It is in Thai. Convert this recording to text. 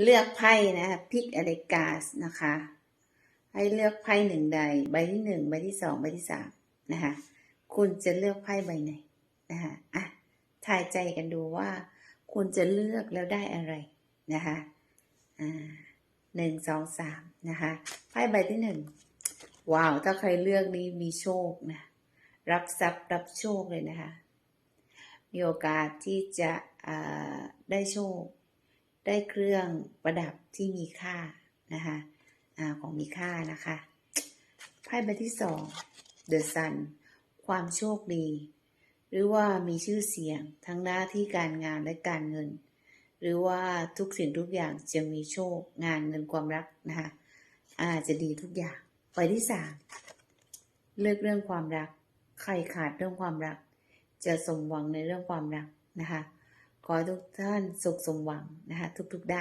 เลือกไพ่นะคะพิกอเดกาสนะคะ ให้เลือกไพ่หนึ่งใด ใบที่หนึ่งใบที่สองใบที่สามนะคะคุณจะเลือกไพ่ใบไหนนะคะอะทายใจกันดูว่า คุณจะเลือกแล้วได้อะไรนะคะอ่าหนึ่งสองสามนะคะไพ่ใบที่หนึ่งว้าว ถ้าใครเลือกนี้มีโชคนะรับทรัพย์รับโชคเลยนะคะมีโอกาสที่จะอ่าได้โชค ได้เครื่องประดับที่มีค่านะคะอาของมีค่านะคะไพ่ใบที่สอง The Sun ความโชคดี หรือว่ามีชื่อเสียงทั้งหน้าที่การงานและการเงิน หรือว่าทุกสิ่งทุกอย่างจะมีโชคงานเงินความรักนะคะอาจะดีทุกอย่างใบที่สามเลือกเรื่องความรัก ใครขาดเรื่องความรัก จะสมหวังในเรื่องความรักนะคะ ขอให้ทุกท่านสุขสมหวังนะคะทุกๆด้าน